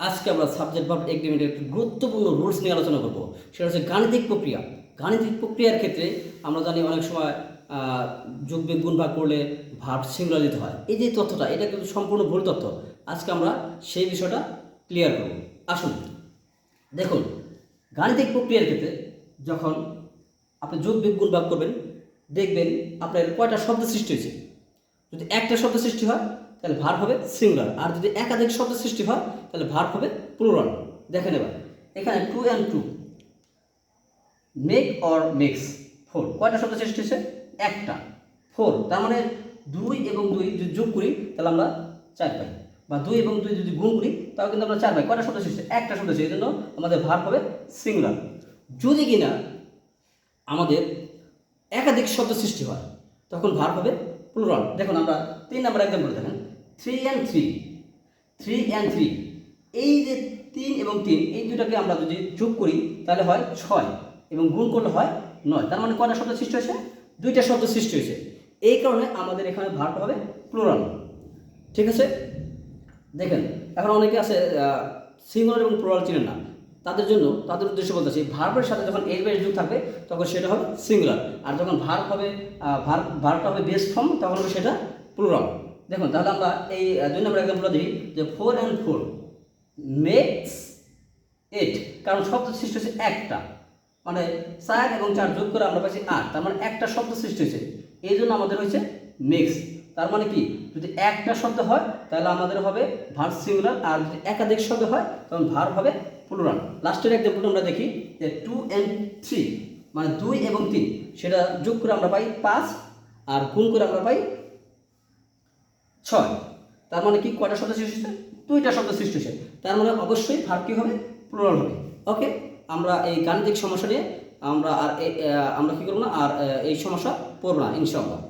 আজকে আমরা সাবজেক্ট ভাব এগ্রিমেন্টের একটি গুরুত্বপূর্ণ রুলস নিয়ে আলোচনা করব। সেটা হচ্ছে গাণিতিক প্রক্রিয়া। গাণিতিক প্রক্রিয়ার ক্ষেত্রে আমরা জানি অনেক সময় যোগ বিয়োগ গুণ ভাগ করলে ভাব সিঙ্গুলার দিতে হয়। এই যে তথ্যটা, এটা কিন্তু সম্পূর্ণ ভুল তথ্য। আজকে আমরা সেই বিষয়টা ক্লিয়ার করব। আসুন, দেখুন, গাণিতিক প্রক্রিয়ার ক্ষেত্রে যখন আপনি যোগ গুণ ভাগ করবেন, দেখবেন আপনার কয়টা শব্দ সৃষ্টি হয়েছে। যদি একটা শব্দ সৃষ্টি হয় তাহলে ভার হবে সিঙ্গুলার আর যদি একাধিক শব্দ সৃষ্টি হয়, তাহলে ভার হবে প্লুরাল দেখেন এবার এখানে two and two make or makes four কয়টা শব্দ সৃষ্টি হয়েছে? একটা। ফোর তার মানে দুই এবং দুই যদি যোগ করি, তাহলে আমরা চার পাই। বা দুই এবং দুই যদি গুণ করি তাও কিন্তু আমরা চার পাই। কয়টা শব্দ সৃষ্টি একটা শব্দ সেই জন্য আমাদের ভার হবে সিঙ্গুলার যদি কিনা আমাদের একাধিক শব্দ সৃষ্টি হয়, তখন ভার হবে প্লুরাল দেখুন, আমরা তিন নাম্বার বলে দেখেন। Three and three three and three এই যে তিন এবং তিন, এই দুটাকে আমরা যদি যোগ করি, তাহলে হয় ছয় এবং গুণ করলে হয় নয়। তার মানে কয়টা শব্দ সৃষ্টি হয়েছে? দুইটা শব্দ সৃষ্টি হয়েছে। এই কারণে আমাদের এখানে ভারটা হবে প্লুরাল ঠিক আছে? দেখেন, এখন অনেকে আছে সিঙ্গুলার এবং প্লুরাল চিনেন না। তাদের জন্য, তাদের উদ্দেশ্য বলতে বলতেছি ভার্বের সাথে যখন এর বেস যোগ থাকবে, তখন সেটা হবে সিঙ্গুলার আর যখন ভার্ব হবে ভার ভার্বটা হবে বেস্ট ফর্ম তখন হবে সেটা প্লুরাল দেখুন, তাহলে আমরা এই দুই নম্বর এক্সাম্পলটা দিই যে four and four makes eight কারণ শব্দ সৃষ্টি হচ্ছে একটা। মানে চার এবং চার যোগ করে আমরা পাচ্ছি আট, তার মানে একটা শব্দ সৃষ্টি হয়েছে। এই জন্য আমাদের হয়েছে মিক্স তার মানে কি? যদি একটা শব্দ হয়, তাহলে আমাদের হবে ভার সিঙ্গুলার আর যদি একাধিক শব্দ হয়, তখন ভার হবে প্লুরাল লাস্টের এক্সাম্পল আমরা দেখি, যে টু অ্যান্ড থ্রি মানে দুই এবং তিন, সেটা যোগ করে আমরা পাই পাঁচ, আর গুণ করে আমরা পাই ছয়। তার মানে কি কয়টা শব্দ সৃষ্টি হচ্ছে দুইটা শব্দ সৃষ্টি হচ্ছে তার মানে অবশ্যই ভার কি হবে? প্লুরাল হবে। ওকে আমরা এই গাণিতিক সমস্যা নিয়ে আমরা আর আমরা কী করব না? আর এই সমস্যা পড়ব না, ইনশাআল্লাহ।